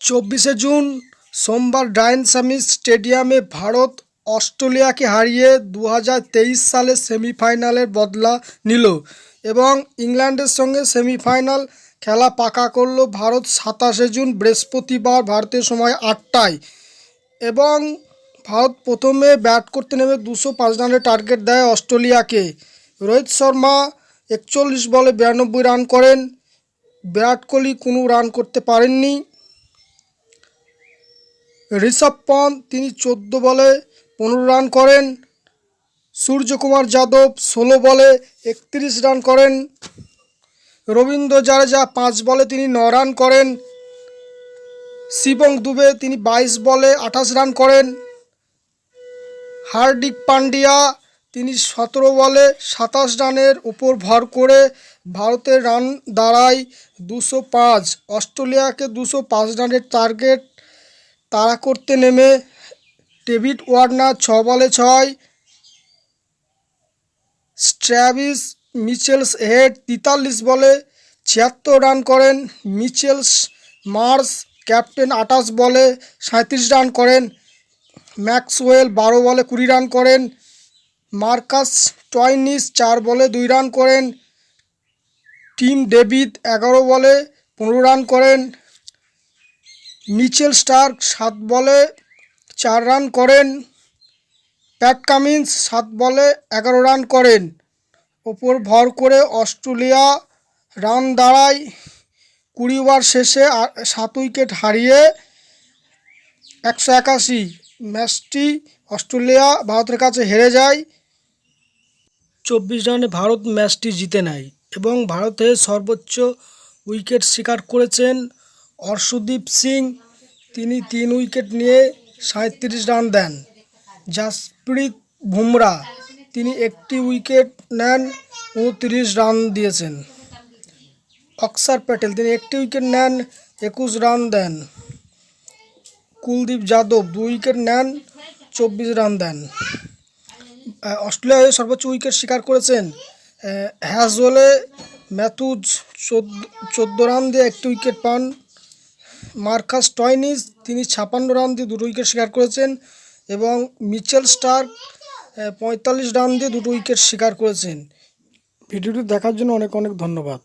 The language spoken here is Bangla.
চব্বিশে জুন সোমবার ডায়ন সামিট স্টেডিয়ামে ভারত অস্ট্রেলিয়াকে হারিয়ে দু সালের সেমিফাইনালের বদলা নিল এবং ইংল্যান্ডের সঙ্গে সেমিফাইনাল খেলা পাকা করল ভারত সাতাশে জুন বৃহস্পতিবার ভারতের সময় আটটায়। এবং ভারত প্রথমে ব্যাট করতে নেমে দুশো পাঁচ রানের টার্গেট দেয় অস্ট্রেলিয়াকে। রোহিত শর্মা একচল্লিশ বলে বিরানব্বই রান করেন। বিরাট কোহলি কোনো রান করতে পারেননি। ঋষভ পন্থ, তিনি চোদ্দ বলে পনেরো রান করেন। সূর্যকুমার যাদব ষোলো বলে একত্রিশ রান করেন। রবীন্দ্র জাডেজা পাঁচ বলে তিনি ন রান করেন। শিবং দুবে তিনি বাইশ বলে আঠাশ রান করেন। হার্দিক পান্ডিয়া তিনি সতেরো বলে সাতাশ রানের উপর ভর করে ভারতের রান দাঁড়ায় দুশো পাঁচ। অস্ট্রেলিয়াকে দুশো পাঁচ রানের টার্গেট তাড়া করতে নেমে ডেভিড ওয়ার্নার ছ বলে ছয় স্ট্র্যাভিস মিচেলস হেড তেতাল্লিশ বলে ছিয়াত্তর রান করেন, মিচেলস মার্স ক্যাপ্টেন আটাশ বলে সাঁত্রিশ রান করেন, ম্যাক্সওয়েল বারো বলে কুড়ি রান করেন, মার্কাস টয়নিস চার বলে দুই রান করেন, টিম ডেভিড এগারো বলে পনেরো রান করেন মিচেল স্টার্ক সাত বলে চার রান করেন। প্যাট কামিন্স সাত বলে এগারো রান করেন। ওপর ভর করে অস্ট্রেলিয়া রান দাঁড়ায় কুড়ি ওভার শেষে সাত উইকেট হারিয়ে একশো একাশি। ম্যাচটি অস্ট্রেলিয়া ভারতের কাছে হেরে যায়। চব্বিশ রানে ভারত ম্যাচটি জিতে নেয় এবং ভারতের সর্বোচ্চ উইকেট শিকার করেছেন অর্শদীপ সিং, তিনি তিন উইকেট নিয়ে সাঁত্রিশ রান দেন। জাসপ্রীত বুমরা, তিনি একটি উইকেট নেন উনত্রিশ রান দিয়েছেন। অক্সার প্যাটেল, তিনি একটি উইকেট নেন, একুশ রান দেন। কুলদীপ যাদব দু উইকেট নেন, চব্বিশ রান দেন। অস্ট্রেলিয়া হয়ে সর্বোচ্চ উইকেট শিকার করেছেন হ্যাজওয়েলে ম্যাথুজ চোদ্দ রান দিয়ে একটি উইকেট পান মার্কাস টয়নিস, তিনি ছাপান্ন রান দিয়ে দুটো উইকেট শিকার করেছেন এবং মিচেল স্টার্ক পঁয়তাল্লিশ রান দিয়ে দুটো উইকেট শিকার করেছেন। ভিডিওটি দেখার জন্য অনেক অনেক ধন্যবাদ।